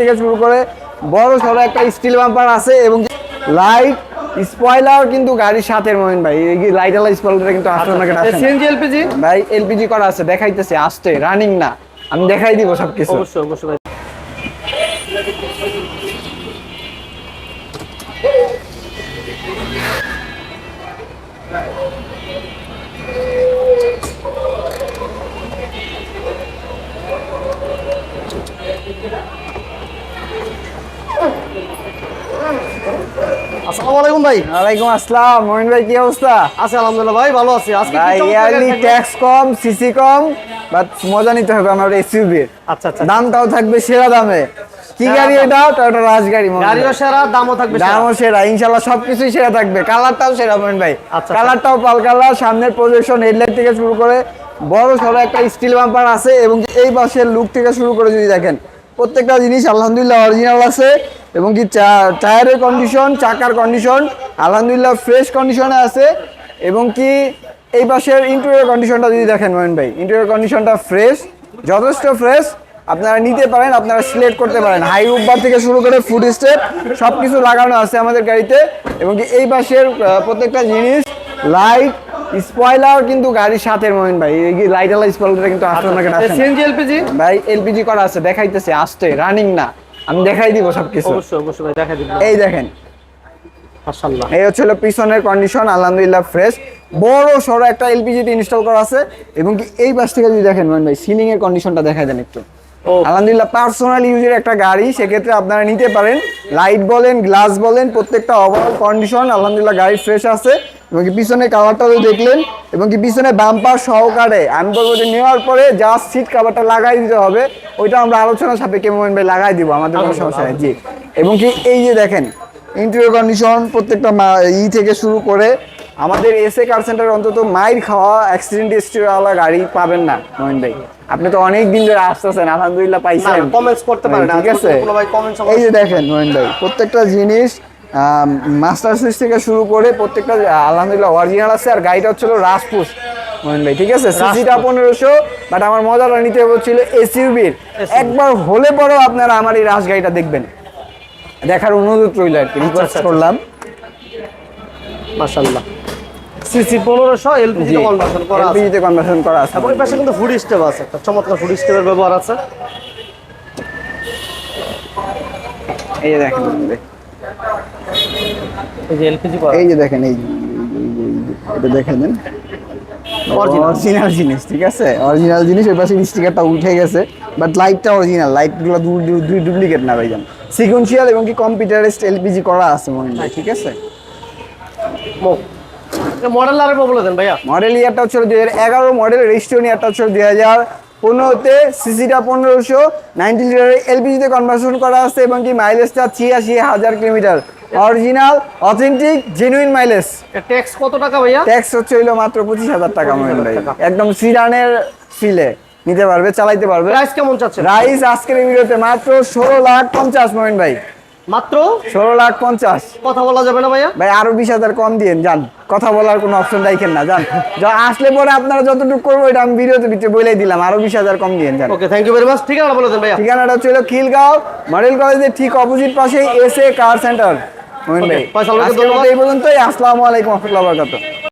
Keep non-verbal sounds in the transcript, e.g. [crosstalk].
থেকে শুরু করে বড় সড়ো একটা স্টিল বাম্পার আছে এবং লাইট স্পয়লার কিন্তু গাড়ির সাথে মোহিন ভাই। এই লাইট আলা স্পয়লারটা কিন্তু আসলে না কেন আসে সিএনজি এলপিজি ভাই এলপিজি করা আছে দেখাইতেছে আসতে রানিং না। আমি দেখাই দিব সবকিছু। অবশ্যই অবশ্যই ভাই। আসসালামু আলাইকুম ভাই। ওয়ালাইকুম আসসালাম মোহিন ভাই কি অবস্থা? আছি আলহামদুলিল্লাহ ভাই ভালো আছি। আজকে কি ভাই ইয়ারলি ট্যাক্স কম সিসি কম বাট মজা নিতে হবে আমার এসইউবি আচ্ছা আচ্ছা দামটাও থাকবে সেরা দামে। কি গাড়ি। এটা? টয়োটা রাজগাড়ি মনে গাড়িও সেরা দামও থাকবে। দামও সেরা ইনশাল্লাহ সবকিছুই সেরা থাকবে। কালারটাও সেরা মোহন ভাই। আচ্ছা। কালারটাও পাল কালার সামনের প্রজেকশন হেডলাইট থেকে শুরু করে বড় সড়ো একটা স্টিল বাম্পার আছে এবং এই পাশের লুক থেকে শুরু করে যদি দেখেন প্রত্যেকটা জিনিস আলহামদুলিল্লাহ অরিজিনাল আছে। এবং কি টায়ারের কন্ডিশন চাকার কন্ডিশন আলহামদুলিল্লাহ ফ্রেশ কন্ডিশনে আছে। এবং কি এই পাশের ইন্টেরিয়র কন্ডিশনটা যদি দেখেন মোহন ভাই ইন্টেরিয়র কন্ডিশনটা ফ্রেশ যথেষ্ট ফ্রেশ আপনারা নিতে পারেন আপনারা সিলেক্ট করতে পারেন। হাই উব্বার থেকে শুরু করে ফুড স্টেপ সব কিছু লাগানো আছে আমাদের গাড়িতে। এবং কি এই পাশের প্রত্যেকটা জিনিস লাইট স্পয়লার কিন্তু গাড়ির সাথে মোহিন ভাই। এই লাইট আলা স্পয়লারটা কিন্তু আসলে না কেন আসে সিএনজি এলপিজি ভাই এলপিজি করা আছে দেখাইতেছে আসতে রানিং না। আমি দেখাই দিব সবকিছু। অবশ্যই অবশ্যই ভাই দেখা দিবেন এই দেখেন। মাশাআল্লাহ। এই হচ্ছে হলো পিছনের কন্ডিশন আলহামদুলিল্লাহ ফ্রেশ বড় সড়ো একটা এলপিজিতে ইনস্টল করা আছে। এবং কি এই পাশ থেকে যদি দেখেন মোহন ভাই সিলিং এর কন্ডিশনটা দেখাই দেন একটু। আলহামদুলিল্লাহ পার্সোনাল ইউজের একটা গাড়ি সেক্ষেত্রে আপনারা নিতে পারেন। লাইট বলেন গ্লাস বলেন প্রত্যেকটা ওভারঅল কন্ডিশন আলহামদুলিল্লাহ গাড়ি ফ্রেশ আছে। এবং কি পিছনে কাভারটাও দেখলেন। এবং কি পিছনে বাম্পার সহকারে আমি বলব যে নেওয়ার পরে জাস্ট সিট কাভারটা লাগাই দিতে হবে। ওইটা আমরা আলোচনা সাপেক্ষে মোমেন্ট ভাই লাগাই দিব আমাদের কোনো সমস্যা নেই। জি। এবং কি এই যে দেখেন ইন্টেরিয়র কন্ডিশন প্রত্যেকটা ই থেকে শুরু করে আমাদের এসএ কার সেন্টার অন্তত মাইর খাওয়া অ্যাক্সিডেন্ট হিস্ট্রিওয়ালা গাড়ি পাবেন না মোহিন ভাই। আপনি তো অনেক দিন ধরে আসতেছেন আলহামদুলিল্লাহ পাইছেন। কমেন্টস করতে পারেন ঠিক আছে? কোনো ভাই কমেন্টস এই যে দেখেন মোহিন ভাই প্রত্যেকটা জিনিস মাস্টার সুইচ থেকে শুরু করে প্রত্যেকটা আলহামদুলিল্লাহ অরিজিনাল আছে আর গাড়িটা হচ্ছিল রাজপুষ মোহিন ভাই ঠিক আছে? সিসিটা পনেরোশো বাট আমার মজাটা নিতে হচ্ছিল এসইউবির একবার হলে পরেও আপনারা আমার এই রাজ গাড়িটা দেখবেন। দেখার অনুরোধ রইল আর কি রিকোয়েস্ট আচ্ছা, করলাম। মাশাআল্লাহ। সিসি 1500 এলপিজি কনভার্সন করা আছে। এলপিজিতে কনভার্সন করা আছে। এবং পাশে কিন্তু ফুড স্টেপ আছে একটা চমৎকার ফুড স্টেপের ব্যবহার আছে। এই যে দেখেন এই যে এলপিজি করা। এই যে দেখেন এই এটা দেখে দেন. অরিজিনাল জিনিস ঠিক আছে? অরিজিনাল জিনিস ওই পাশে স্টিকারটা উঠে গেছে বাট লাইটটা অরিজিনাল লাইটগুলো দুই ডুপ্লিকেট না ভাইজান। সিকুয়েন্সিয়াল এবং কি কম্পিউটারিস্ট এলপিজি করা আছে মনে হয় ঠিক আছে? মডেল আর বলে দেন ভাইয়া। মডেল ইয়ারটা হচ্ছে দুই হাজার এগারো মডেল রেজিস্ট্রেশন ইয়ারটা হচ্ছে দুই হাজার পনেরোতে সিসিটা পনেরোশো নাইনটি লিটারের এলপিজিতে কনভার্সন করা আছে এবং কি মাইলেজটা ছিয়াশি হাজার kilometre original authentic genuine mileage tax কত টাকা ভাইয়া? ট্যাক্স হচ্ছে হইল মাত্র পঁচিশ হাজার টাকা মনে হয় একদম সিডানের ফিলে নিতে পারবে চালাইতে পারবে। প্রাইস কেমন চাচ্ছেন? রাইস আজকের ভিডিওতে মাত্র ষোলো লাখ পঞ্চাশ মোহিন ভাই। মাত্র? ষোলো লাখ পঞ্চাশ। কথা বলা যাবে না ভাইয়া? ভাই আরও বিশ হাজার কম দিয়েন যান। কথা বলার কোনো অপশন রাখেন না যান। [laughs] যা আসলে পরে আপনারা যতটুকু করব এটা আমি ভিডিওতে ভিতরে বলেই দিলাম। আরও বিশ হাজার কম দিয়েন যান। Okay thank you very much ঠিকানা বলে দেন ভাইয়া। ঠিকানাটা ছিল খিলগাঁও মডেল কলেজের ঠিক অপোজিট পাশেই S A car centre Mohin ভাই। এই পর্যন্তই। আসসালামু আলাইকুম রহমতুল্লাহ বরকাতুহ।